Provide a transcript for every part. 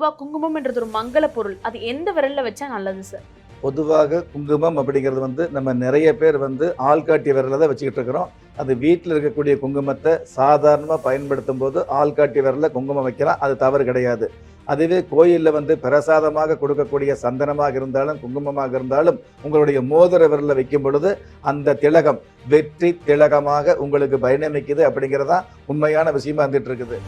பொதுவாக குங்குமம்ன்றது ஒரு மங்கள பொருள். அது எந்த விரல்ல வச்சா நல்லது சார் பொதுவாக குங்குமம் அப்படிங்கிறது வந்து நம்ம நிறைய பேர் வந்து ஆள்காட்டி விரலை தான் வச்சுக்கிட்டு இருக்கிறோம். அது வீட்டில் இருக்கக்கூடிய குங்குமத்தை சாதாரணமாக பயன்படுத்தும் போது ஆள்காட்டி விரலில் குங்குமம் வைக்கலாம். அது தவறு கிடையாது. அதுவே கோயிலில் வந்து பிரசாதமாக கொடுக்கக்கூடிய சந்தனமாக இருந்தாலும் குங்குமமாக இருந்தாலும் உங்களுடைய மோதிர விரலில் வைக்கும் பொழுது அந்த திலகம் வெற்றி திலகமாக உங்களுக்கு பயணமிக்குது அப்படிங்கிறதா உண்மையான விஷயமா இருந்துட்டு இருக்குது.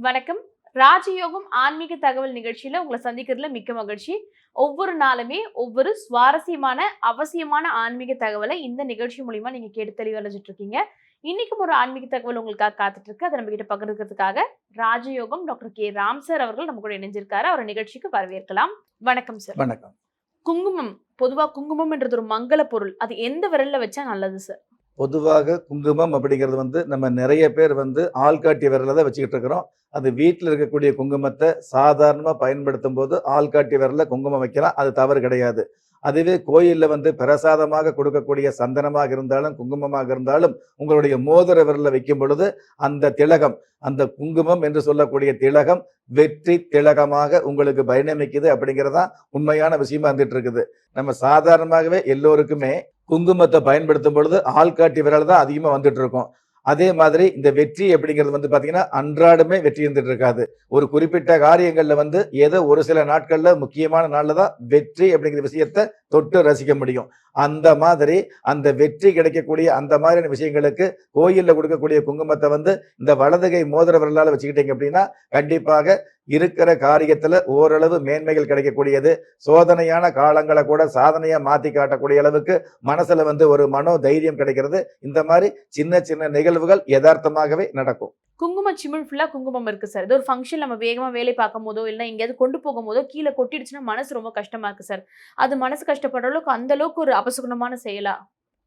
வணக்கம். ராஜயோகம் ஆன்மீக தகவல் நிகழ்ச்சியில உங்களை சந்திக்கிறதுல மிக்க மகிழ்ச்சி. ஒவ்வொரு நாளுமே ஒவ்வொரு சுவாரஸ்யமான அவசியமான ஆன்மீக தகவலை இந்த நிகழ்ச்சி மூலியமா நீங்க கேட்டு தெளிவடைஞ்சிட்டு இருக்கீங்க. இன்னைக்கும் ஒரு ஆன்மீக தகவல் உங்களுக்காக காத்துட்டு இருக்கு அதை நம்ம கிட்ட பகிர்ந்துக்கிறதுக்காக ராஜயோகம் டாக்டர் கே. ராம் சார் அவர்கள் நம்ம கூட இணைஞ்சிருக்காரு. அவர் நிகழ்ச்சிக்கு வரவேற்கலாம். வணக்கம் சார். வணக்கம். குங்குமம் பொதுவா குங்குமம்ன்றது ஒரு மங்கள பொருள். அது எந்த விரல்ல வச்சா நல்லது சார்? பொதுவாக குங்குமம் அப்படிங்கிறது வந்து நம்ம நிறைய பேர் வந்து ஆள்காட்டி விரலை தான் வச்சுக்கிட்டு இருக்கிறோம். அது வீட்டில் இருக்கக்கூடிய குங்குமத்தை சாதாரணமாக பயன்படுத்தும் போது ஆள்காட்டி விரலில் குங்குமம் வைக்கலாம். அது தவறு கிடையாது. அதுவே கோயிலில் வந்து பிரசாதமாக கொடுக்கக்கூடிய சந்தனமாக இருந்தாலும் குங்குமமாக இருந்தாலும் உங்களுடைய மோதிர விரலில் வைக்கும் பொழுது அந்த திலகம் அந்த குங்குமம் என்று சொல்லக்கூடிய திலகம் வெற்றி திலகமாக உங்களுக்கு பயணமிக்குது அப்படிங்கிறதான் உண்மையான விஷயமா இருந்துட்டு இருக்குது. நம்ம சாதாரணமாகவே எல்லோருக்குமே குங்குமத்தை பயன்படுத்தும் பொழுது ஆள்காட்டி விரல் தான் அதிகமாக வந்துட்டு இருக்கும். அதே மாதிரி இந்த வெற்றி அப்படிங்கிறது வந்து பார்த்தீங்கன்னா அன்றாடமே வெற்றி இருந்துட்டு இருக்காது. ஒரு குறிப்பிட்ட காரியங்களில் வந்து ஏதோ ஒரு சில நாட்களில் முக்கியமான நாளில் தான் வெற்றி அப்படிங்கிற விஷயத்த தொட்டு ரசிக்க முடியும். அந்த மாதிரி அந்த வெற்றி கிடைக்கக்கூடிய அந்த மாதிரியான விஷயங்களுக்கு கோயிலில் கொடுக்கக்கூடிய குங்குமத்தை வந்து இந்த வலதுகை மோதிர விரலால் வச்சுக்கிட்டீங்க அப்படின்னா கண்டிப்பாக இருக்கிற காரியத்துல ஓரளவு மேன்மைகள் கிடைக்கக்கூடியது. சோதனையான காலங்களை கூட சாதனையா மாத்தி காட்டக்கூடிய அளவுக்கு மனசுல வந்து ஒரு மனோ தைரியம் கிடைக்கிறது. இந்த மாதிரி சின்ன சின்ன நிகழ்வுகள் யதார்த்தமாகவே நடக்கும். குங்கும சிமிழ் ஃபுல்லாக குங்குமம் இருக்குது சார். ஏதோ ஒரு ஃபங்க்ஷன் நம்ம வேகமாக வேலை பார்க்கும் போதோ இல்லை எங்கேயாவது கொண்டு போகும் போதோ கீழே கொட்டிடுச்சுன்னா மனசு ரொம்ப கஷ்டமாக இருக்கு சார். அது மனசு கஷ்டப்படுற அளவுக்கு அந்த அளவுக்கு ஒரு அபசுகுணமான செயலா?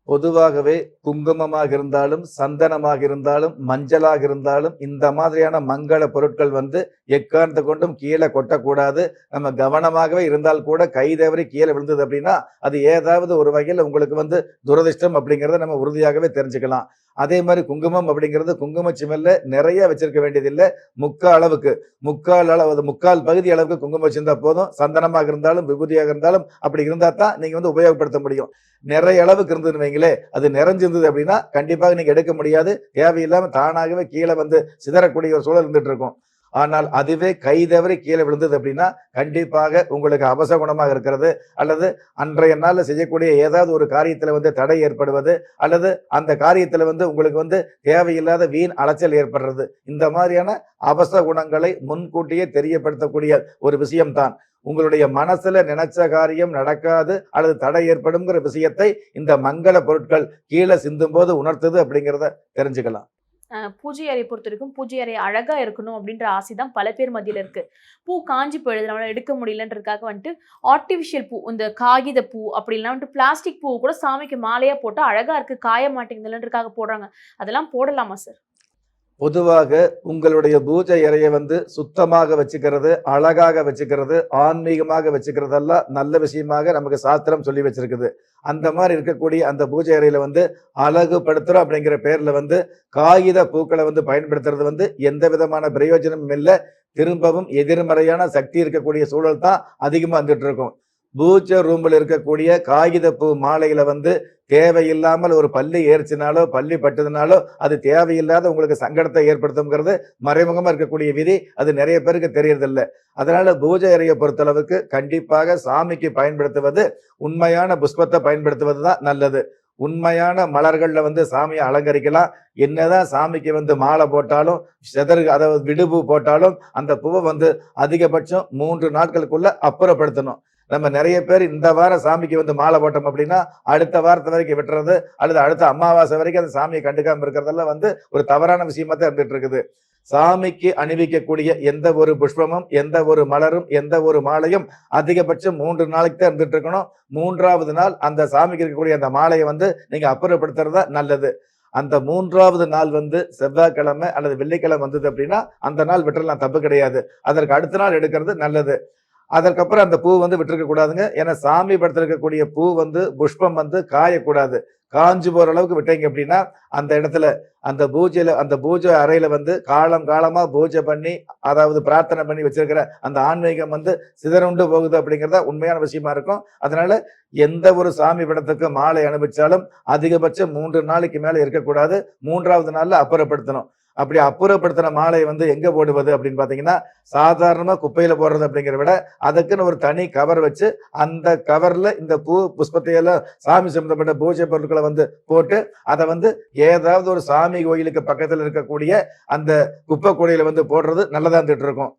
பொதுவாகவே குங்குமமாக இருந்தாலும் சந்தனமாக இருந்தாலும் மஞ்சளாக இருந்தாலும் இந்த மாதிரியான மங்கள பொருட்கள் வந்து எக்காரணத்தை கொண்டும் கீழே கொட்டக்கூடாது. நம்ம கவனமாகவே இருந்தால் கூட கை தவறி கீழே விழுந்தது அப்படின்னா அது ஏதாவது ஒரு வகையில் உங்களுக்கு வந்து துரதிர்ஷ்டம் அப்படிங்கிறத நம்ம உறுதியாகவே தெரிஞ்சுக்கலாம். அதே மாதிரி குங்குமம் அப்படிங்கிறது குங்கும சிமல்ல நிறைய வச்சிருக்க வேண்டியதில்லை. முக்கால் அளவுக்கு. முக்கால் அளவு முக்கால் பகுதி அளவுக்கு குங்குமம் வச்சிருந்தா போதும். சந்தனமாக இருந்தாலும் விபூதியாக இருந்தாலும் அப்படி இருந்தா தான் நீங்க வந்து உபயோகப்படுத்த முடியும். நிறைய அளவுக்கு இருந்ததுன்னு வைங்களே அது நிறைஞ்சிருந்தது அப்படின்னா கண்டிப்பாக நீங்க எடுக்க முடியாது. தேவையில்லாமல் தானாகவே கீழே வந்து சிதறக்கூடிய ஒரு சூழல் இருந்துட்டு இருக்கும். ஆனால் அதுவே கை தவறி கீழே விழுந்தது அப்படின்னா கண்டிப்பாக உங்களுக்கு அபசகுணமாக இருக்கிறது. அல்லது அன்றைய நாளில் செய்யக்கூடிய ஏதாவது ஒரு காரியத்தில் வந்து தடை ஏற்படுவது. அல்லது அந்த காரியத்தில் வந்து உங்களுக்கு வந்து தேவையில்லாத வீண் அலைச்சல் ஏற்படுறது. இந்த மாதிரியான அபச குணங்களை முன்கூட்டியே தெரியப்படுத்தக்கூடிய ஒரு விஷயம்தான். உங்களுடைய மனசுல நினைச்ச காரியம் நடக்காது அல்லது தடை ஏற்படுங்கிற விஷயத்தை இந்த மங்கள பொருட்கள் கீழே சிந்தும் போது உணர்த்துது அப்படிங்கிறத தெரிஞ்சுக்கலாம். பூஜை அறையை பொறுத்த வரைக்கும் பூஜை அறை அழகாக இருக்கணும் அப்படின்ற ஆசை தான் பல பேர் மதியில் இருக்குது பூ காஞ்சி போயிடுது. நம்மளால் எடுக்க முடியலன்றதுக்காக வந்துட்டு ஆர்டிஃபிஷியல் பூ இந்த காகித பூ அப்படி இல்லைன்னா வந்துட்டு பிளாஸ்டிக் பூ கூட சாமிக்கு மாலையாக போட்டால் அழகாக இருக்குது காய மாட்டேங்குதுலன்றதுக்காக போடுறாங்க. அதெல்லாம் போடலாமா சார் பொதுவாக உங்களுடைய பூஜை அறையை வந்து சுத்தமாக வச்சுக்கிறது அழகாக வச்சுக்கிறது ஆன்மீகமாக வச்சுக்கிறதெல்லாம் நல்ல விஷயமாக நமக்கு சாஸ்திரம் சொல்லி வச்சிருக்குது. அந்த மாதிரி இருக்கக்கூடிய அந்த பூஜை அறையில வந்து அழகுபடுத்துறோம் அப்படிங்கிற பேர்ல வந்து காகித பூக்களை வந்து பயன்படுத்துறது வந்து எந்த விதமான பிரயோஜனமும் இல்லை. திரும்பவும் எதிர்மறையான சக்தி இருக்கக்கூடிய சூழல் தான் அதிகமாக வந்துட்டு இருக்கும். பூஜை ரூமில் இருக்கக்கூடிய காகித பூ மாலையில வந்து தேவையில்லாமல் ஒரு பள்ளி ஏறிச்சினாலோ பள்ளி பட்டதுனாலோ அது தேவையில்லாத உங்களுக்கு சங்கடத்தை ஏற்படுத்துங்கிறது மறைமுகமாக இருக்கக்கூடிய விதி. அது நிறைய பேருக்கு தெரியறதில்ல. அதனால பூஜை அறையை பொறுத்தளவுக்கு கண்டிப்பாக சாமிக்கு பயன்படுத்துவது உண்மையான புஷ்பத்தை பயன்படுத்துவது தான் நல்லது. உண்மையான மலர்களில் வந்து சாமியை அலங்கரிக்கலாம். என்னதான் சாமிக்கு வந்து மாலை போட்டாலும் செதறு அதாவது விடுபூ போட்டாலும் அந்த பூவை வந்து அதிகபட்சம் மூன்று நாட்களுக்குள்ள அப்புறப்படுத்தணும். நம்ம நிறைய பேர் இந்த வாரம் சாமிக்கு வந்து மாலை போட்டோம் அப்படின்னா அடுத்த வாரத்து வரைக்கும் விட்டுறது அல்லது அடுத்த அமாவாசை வரைக்கும் அந்த சாமியை கண்டுக்காம இருக்கிறதெல்லாம் வந்து ஒரு தவறான விஷயமா தான் இருந்துட்டு இருக்குது. சாமிக்கு அணிவிக்கக்கூடிய எந்த ஒரு புஷ்பமும் எந்த ஒரு மலரும் எந்த ஒரு மாலையும் அதிகபட்சம் மூன்று நாளைக்கு தான் இருந்துட்டு இருக்கணும். மூன்றாவது நாள் அந்த சாமிக்கு இருக்கக்கூடிய அந்த மாலையை வந்து நீங்க அப்புறப்படுத்துறதா நல்லது. அந்த மூன்றாவது நாள் வந்து செவ்வாய்க்கிழமை அல்லது வெள்ளிக்கிழமை வந்தது அப்படின்னா அந்த நாள் விட்டுறலாம் தப்பு கிடையாது. அதற்கு அடுத்த நாள் எடுக்கிறது நல்லது. அதற்கப்புறம் அந்த பூ வந்து விட்டுருக்க கூடாதுங்க. ஏன்னா சாமி படத்தில் இருக்கக்கூடிய பூ வந்து புஷ்பம் வந்து காயக்கூடாது. காஞ்சு போகிற அளவுக்கு விட்டீங்க அப்படின்னா அந்த இடத்துல அந்த பூஜையில் அந்த பூஜை அறையில் வந்து காலம் காலமாக பூஜை பண்ணி அதாவது பிரார்த்தனை பண்ணி வச்சிருக்கிற அந்த ஆன்மீகம் வந்து சிதறுண்டு போகுது அப்படிங்கிறத உண்மையான விஷயமா இருக்கும். அதனால எந்த ஒரு சாமி படத்துக்கு மாலை அனுப்பிச்சாலும் அதிகபட்சம் மூன்று நாளைக்கு மேலே இருக்கக்கூடாது. மூன்றாவது நாளில் அப்புறப்படுத்தணும். அப்படி அப்புறப்படுத்தின மாலையை வந்து எங்க போடுவது அப்படின்னு பாத்தீங்கன்னா சாதாரணமா குப்பையில போடுறது அப்படிங்கிற விட அதுக்குன்னு ஒரு தனி கவர் வச்சு அந்த கவர்ல இந்த பூ புஷ்பத்தை எல்லாம் சாமி சம்பந்தப்பட்ட பூஜை பொருட்களை வந்து போட்டு அதை வந்து ஏதாவது ஒரு சாமி கோயிலுக்கு பக்கத்துல இருக்கக்கூடிய அந்த குப்பை கூடையில வந்து போடுறது நல்லதாக இருந்துட்டு இருக்கும்.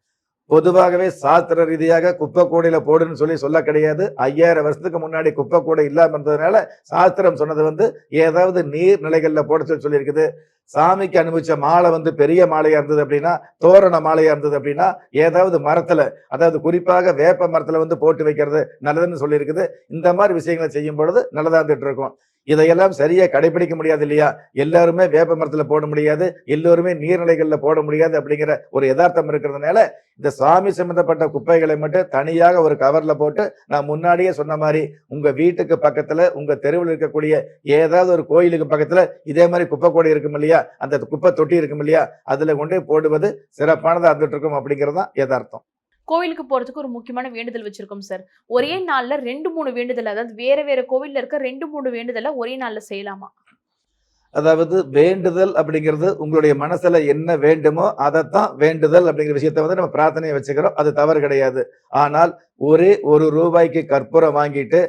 பொதுவாகவே சாஸ்திர ரீதியாக குப்பை கூடையில போடுன்னு சொல்லி சொல்ல கிடையாது. ஐயாயிரம் வருஷத்துக்கு முன்னாடி குப்பை கூடை இல்லாம இருந்ததுனால சாஸ்திரம் சொன்னது வந்து ஏதாவது நீர் நிலைகள்ல போட சொல்லி சொல்லியிருக்குது. சாமிக்கு அனுபவிச்ச மாலை வந்து பெரிய மாலையா இருந்தது அப்படின்னா தோரண மாலையா இருந்தது அப்படின்னா ஏதாவது மரத்துல அதாவது குறிப்பாக வேப்ப மரத்துல வந்து போட்டு வைக்கிறது நல்லதுன்னு சொல்லியிருக்குது. இந்த மாதிரி விஷயங்களை செய்யும் பொழுது நல்லதா இருந்துட்டு இருக்கும். இதையெல்லாம் சரியா கடைபிடிக்க முடியாது இல்லையா எல்லாருமே வேப்ப மரத்துல போட முடியாது எல்லோருமே நீர்நிலைகளில் போட முடியாது அப்படிங்கிற ஒரு யதார்த்தம் இருக்கிறதுனால இந்த சாமி சம்பந்தப்பட்ட குப்பைகளை மட்டும் தனியாக ஒரு கவர்ல போட்டு நான் முன்னாடியே சொன்ன மாதிரி உங்க வீட்டுக்கு பக்கத்துல உங்க தெருவில் இருக்கக்கூடிய ஏதாவது ஒரு கோயிலுக்கு பக்கத்துல இதே மாதிரி குப்பை கூடை இருக்கும் இல்லையா? அந்த குப்பை தொட்டி இருக்கும் இல்லையா? அதுல கொண்டு போடுவது சிறப்பானதாக இருந்துட்டு இருக்கும் அப்படிங்கிறது தான் யதார்த்தம். கோவிலுக்கு போறதுக்கு ஒரு முக்கியமான வேண்டுதல் வச்சிருக்கோம் சார் ஒரே நாள்ல ரெண்டு மூணு வேண்டுதல் அதாவது வேற வேற கோவில்ல இருக்க ரெண்டு மூணு வேண்டுதலை ஒரே நாள்ல செய்யலாமா? அதாவது வேண்டுதல் அப்படிங்கிறது உங்களுடைய மனசுல என்ன வேண்டுமோ அதைத்தான் வேண்டுதல் அப்படிங்கிற விஷயத்த வந்து நம்ம பிரார்த்தனையை வச்சுக்கிறோம். அது தவறு கிடையாது. ஆனால் ஒரே ஒரு ரூபாய்க்கு கற்பூரம் வாங்கிட்டு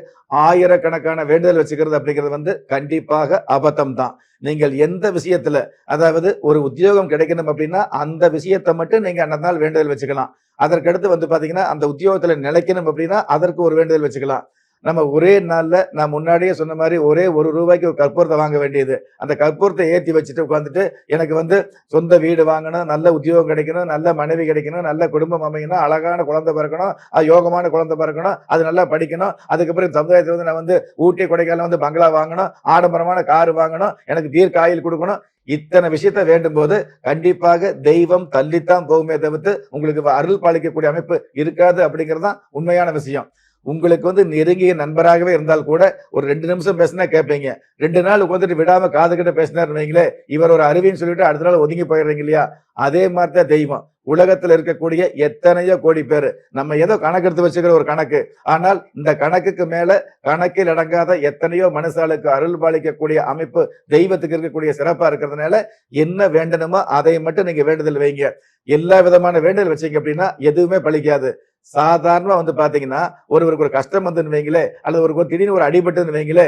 ஆயிரக்கணக்கான வேண்டுதல் வச்சுக்கிறது அப்படிங்கிறது வந்து கண்டிப்பாக அபத்தம் தான் நீங்கள் எந்த விஷயத்துல அதாவது ஒரு உத்தியோகம் கிடைக்கணும் அப்படின்னா அந்த விஷயத்தை மட்டும் நீங்க அந்த நாள் வேண்டுதல் வச்சுக்கலாம். அதற்கடுத்து வந்து பாத்தீங்கன்னா அந்த உத்தியோகத்துல நிலைக்கணும் அப்படின்னா அதற்கு ஒரு வேண்டுதல் வச்சுக்கலாம். நம்ம ஒரே நாளில் நான் முன்னாடியே சொன்ன மாதிரி ஒரே ஒரு ரூபாய்க்கு ஒரு கற்பூரத்தை வாங்க வேண்டியது. அந்த கற்பூரத்தை ஏற்றி வச்சுட்டு உட்காந்துட்டு எனக்கு வந்து சொந்த வீடு வாங்கணும் நல்ல உத்தியோகம் கிடைக்கணும் நல்ல மனைவி கிடைக்கணும் நல்ல குடும்பம் அமையணும் அழகான குழந்தை பிறக்கணும் அது யோகமான குழந்தை பிறக்கணும் அது நல்லா படிக்கணும். அதுக்கப்புறம் சமுதாயத்தில் வந்து நான் வந்து ஊட்டி கொடைக்கானல் வந்து பங்களா வாங்கணும் ஆடம்பரமான கார் வாங்கணும் எனக்கு தீர்க்காயில் கொடுக்கணும். இத்தனை விஷயத்த வேண்டும் போது கண்டிப்பாக தெய்வம் தள்ளித்தான் போகுமே தவிர்த்து உங்களுக்கு அருள் பாலிக்கக்கூடிய அமைப்பு இருக்காது அப்படிங்கிறது தான் உண்மையான விஷயம். உங்களுக்கு வந்து நெருங்கிய நண்பராகவே இருந்தால் கூட ஒரு ரெண்டு நிமிஷம் பேசினா கேட்பீங்க ரெண்டு நாள் உட்காந்துட்டு விடாம காது கிட்ட பேசினார் வைங்களே இவர் ஒரு அருவின்னு சொல்லிட்டு அடுத்த நாள் ஒதுங்கி போயிடுறீங்க இல்லையா? அதே மாதிரி தான் தெய்வம். உலகத்தில் இருக்கக்கூடிய எத்தனையோ கோடி பேர். நம்ம ஏதோ கணக்கு எடுத்து வச்சுக்கிற ஒரு கணக்கு. ஆனால் இந்த கணக்குக்கு மேல கணக்கில் அடங்காத எத்தனையோ மனுஷாளுக்கு அருள் பாலிக்கக்கூடிய அமைப்பு தெய்வத்துக்கு இருக்கக்கூடிய சிறப்பா இருக்கிறதுனால என்ன வேண்டணுமோ அதை மட்டும் நீங்க வேண்டுதல் வைங்க. எல்லா விதமான வேண்டுதல் வச்சீங்க அப்படின்னா எதுவுமே பழிக்காது. சாதாரணமாக வந்து பார்த்தீங்கன்னா ஒருவருக்கு ஒரு கஷ்டம் வந்துன்னு வைங்களே அல்லது ஒரு ஒரு திடீர்னு ஒரு அடிபட்டுன்னு வைங்களே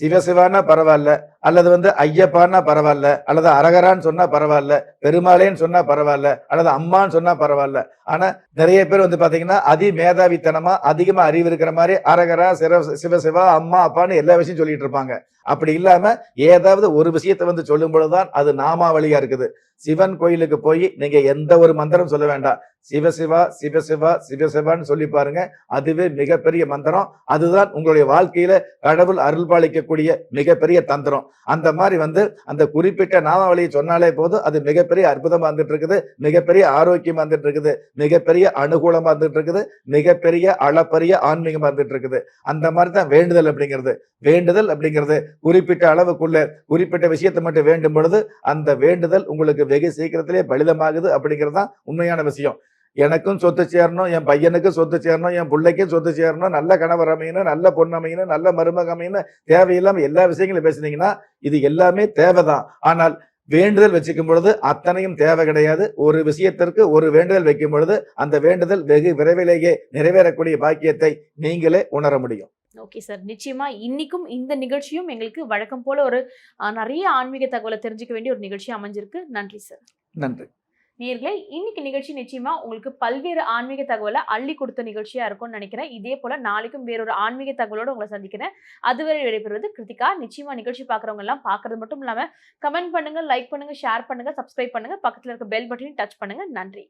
சிவசிவானா பரவாயில்ல அல்லது வந்து ஐயப்பான்னா பரவாயில்ல அல்லது அரகரான்னு சொன்னா பரவாயில்ல பெருமாளேன்னு சொன்னா பரவாயில்ல அல்லது அம்மான்னு சொன்னா பரவாயில்ல. ஆனா நிறைய பேர் வந்து பாத்தீங்கன்னா அதி மேதாவித்தனமா அதிகமா அறிவு இருக்கிற மாதிரி அரகரா சிவ சிவசிவா அம்மா அப்பான்னு எல்லா விஷயம் சொல்லிட்டு இருப்பாங்க. அப்படி இல்லாம ஏதாவது ஒரு விஷயத்தை வந்து சொல்லும் பொழுதுதான் அது நாமாவளியா இருக்குது. சிவன் கோயிலுக்கு போய் நீங்க எந்த ஒரு மந்திரம் சொல்ல வேண்டாம். சிவசிவா சிவசிவா சிவசிவான்னு சொல்லி பாருங்க. அதுவே மிகப்பெரிய மந்திரம். அதுதான் உங்களுடைய வாழ்க்கையில கடவுள் அருள் பாலிக்கக்கூடிய மிகப்பெரிய தந்திரம். அந்த மாதிரி வந்து அந்த குறிப்பிட்ட நாமாவளியை சொன்னாலே போதும். அது மிகப்பெரிய அற்புதமா வந்துட்டு இருக்குது மிகப்பெரிய ஆரோக்கியமா வந்துட்டு இருக்குது மிகப்பெரிய அனுகூலமா வந்துட்டு இருக்குது மிகப்பெரிய அளப்பரிய ஆன்மீகமா வந்துட்டு இருக்குது அந்த மாதிரி தான் வேண்டுதல் அப்படிங்கிறது. வேண்டுதல் அப்படிங்கிறது குறிப்பிட்ட அளவுக்குள்ள குறிப்பிட்ட விஷயத்தை மட்டும் வேண்டும் பொழுது அந்த வேண்டுதல் உங்களுக்கு வெகு சீக்கிரத்திலே பலிதமாகுது அப்படிங்கிறது தான் உண்மையான விஷயம். எனக்கும் சொத்து சேரணும் என் பையனுக்கும் சொத்து சேரணும் என் பிள்ளைக்கும் சொத்து சேரணும் நல்ல கணவர் அமையணும் நல்ல பொண்ணு அமையணும் நல்ல மருமக அமையணும் தேவையில்லாம எல்லா விஷயங்களும் பேசுனீங்கன்னா இது எல்லாமே தேவைதான். ஆனால் வேண்டுதல் வச்சுக்கும் பொழுது அத்தனையும் தேவை கிடையாது. ஒரு விஷயத்திற்கு ஒரு வேண்டுதல் வைக்கும் பொழுது அந்த வேண்டுதல் வெகு விரைவிலேயே நிறைவேறக்கூடிய பாக்கியத்தை நீங்களே உணர முடியும். ஓகே சார் நிச்சயமா இன்னைக்கும் இந்த நிகழ்ச்சியும் எங்களுக்கு வழக்கம் போல ஒரு நிறைய ஆன்மீக தகவலை தெரிஞ்சுக்க வேண்டிய ஒரு நிகழ்ச்சி அமைஞ்சிருக்கு. நன்றி சார் நன்றி. நேர்களை இன்னைக்கு நிகழ்ச்சி நிச்சயமா உங்களுக்கு பல்வேறு ஆன்மீக தகவலை அள்ளி கொடுத்த நிகழ்ச்சியா இருக்கும்னு நினைக்கிறேன். இதே போல நாளைக்கும் வேறொரு ஆன்மீக தகவலோடு உங்களை சந்திக்கிறேன். அதுவரை விடைபெறுவது கிருத்திகா. நிச்சயமா நிகழ்ச்சி பாக்குறவங்க எல்லாம் பாக்குறது மட்டும் இல்லாம கமெண்ட் பண்ணுங்க லைக் பண்ணுங்க ஷேர் பண்ணுங்க சப்ஸ்கிரைப் பண்ணுங்க. பக்கத்துல இருக்க பெல் பட்டனையும் டச் பண்ணுங்க. நன்றி.